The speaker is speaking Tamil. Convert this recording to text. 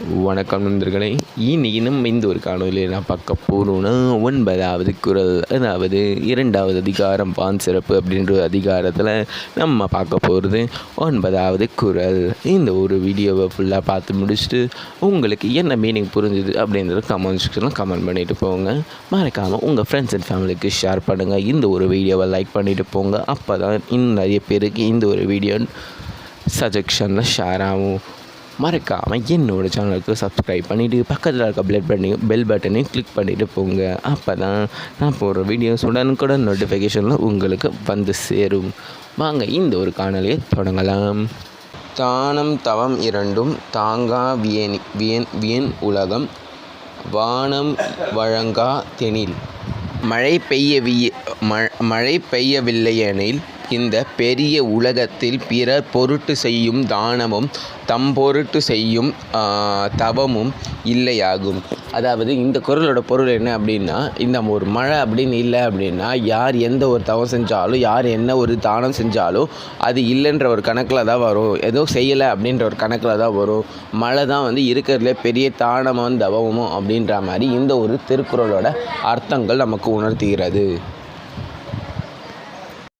வணக்கம் நண்பர்களே. இன்னைக்கு நம்ம இந்த ஒரு காணொலியில் நான் பார்க்க போகணும்னா ஒன்பதாவது குரல் அதாவது இரண்டாவது அதிகாரம் பான் சிறப்பு அப்படின்ற ஒரு அதிகாரத்தில் நம்ம பார்க்க போகிறது ஒன்பதாவது குரல். இந்த ஒரு வீடியோவை ஃபுல்லாக பார்த்து முடிச்சுட்டு உங்களுக்கு என்ன மீனிங் புரிஞ்சுது அப்படின்றத கமெண்ட் செக்ஷனில் கமெண்ட் பண்ணிட்டு போங்க. மறக்காமல் உங்கள் ஃப்ரெண்ட்ஸ் அண்ட் ஃபேமிலிக்கு ஷேர் பண்ணுங்கள் இந்த ஒரு வீடியோவை லைக் பண்ணிவிட்டு போங்க. அப்போ தான் இன்னும் நிறைய பேருக்கு இந்த ஒரு வீடியோ சஜெக்ஷனில் ஷேர் ஆகும். மறக்காமல் என்னோட சேனலுக்கு சப்ஸ்கிரைப் பண்ணிவிட்டு பக்கத்தில் இருக்க பிளட் பட்டனையும் பெல் பட்டனையும் கிளிக் பண்ணிவிட்டு போங்க. அப்போ தான் நான் போடுற வீடியோஸ் உடனுக்குடன் நோட்டிஃபிகேஷனில் உங்களுக்கு வந்து சேரும். வாங்க இந்த ஒரு காணொலியை தொடங்கலாம். தானம் தவம் இரண்டும் தாங்கா வியன் வியன் வியன் உலகம். வானம் வழங்கா தெனில். மழை பெய்ய விய மழை பெய்யவில்லையெனில் இந்த பெரிய உலகத்தில் பிறர் பொருட்டு செய்யும் தானமும் தம் பொருட்டு செய்யும் தவமும் இல்லையாகும். அதாவது இந்த குரலோட பொருள் என்ன அப்படின்னா இந்த ஒரு மழை அப்படின்னு இல்லை அப்படின்னா யார் எந்த ஒரு தவம் செஞ்சாலும் யார் என்ன ஒரு தானம் செஞ்சாலும் அது இல்லைன்ற ஒரு கணக்கில் தான் வரும். ஏதோ செய்யலை அப்படின்ற ஒரு கணக்கில் தான் வரும். மழை தான் வந்து இருக்கிறதுல பெரிய தானமும் தவமும் அப்படின்ற மாதிரி இந்த ஒரு திருக்குறளோட அர்த்தங்கள் நமக்கு உணர்த்துகிறது.